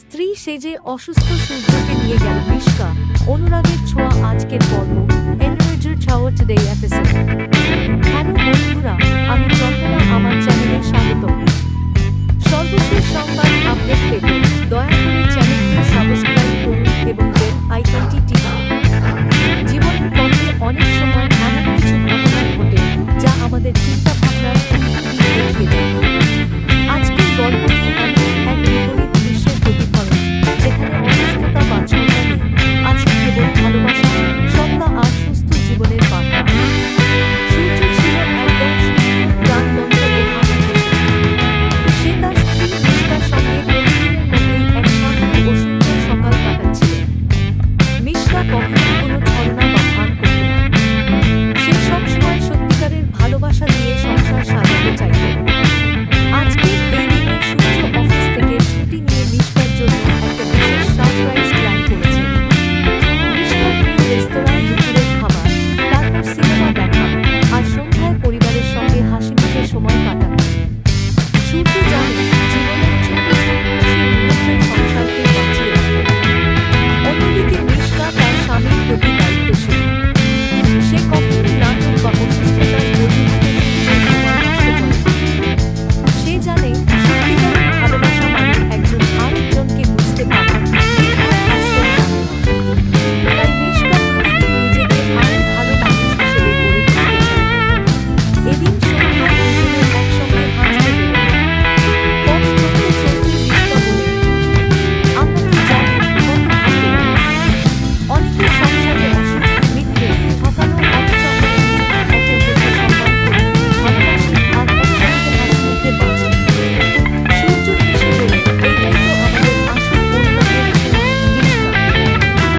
স্ত্রী সেজে অসুস্থ সূর্যকে নিয়ে গেল মিশকা। অনুরাগের ছোঁয়া আজকের পর্ব। এনরেজের ছাওয়া টুডে এপিসোড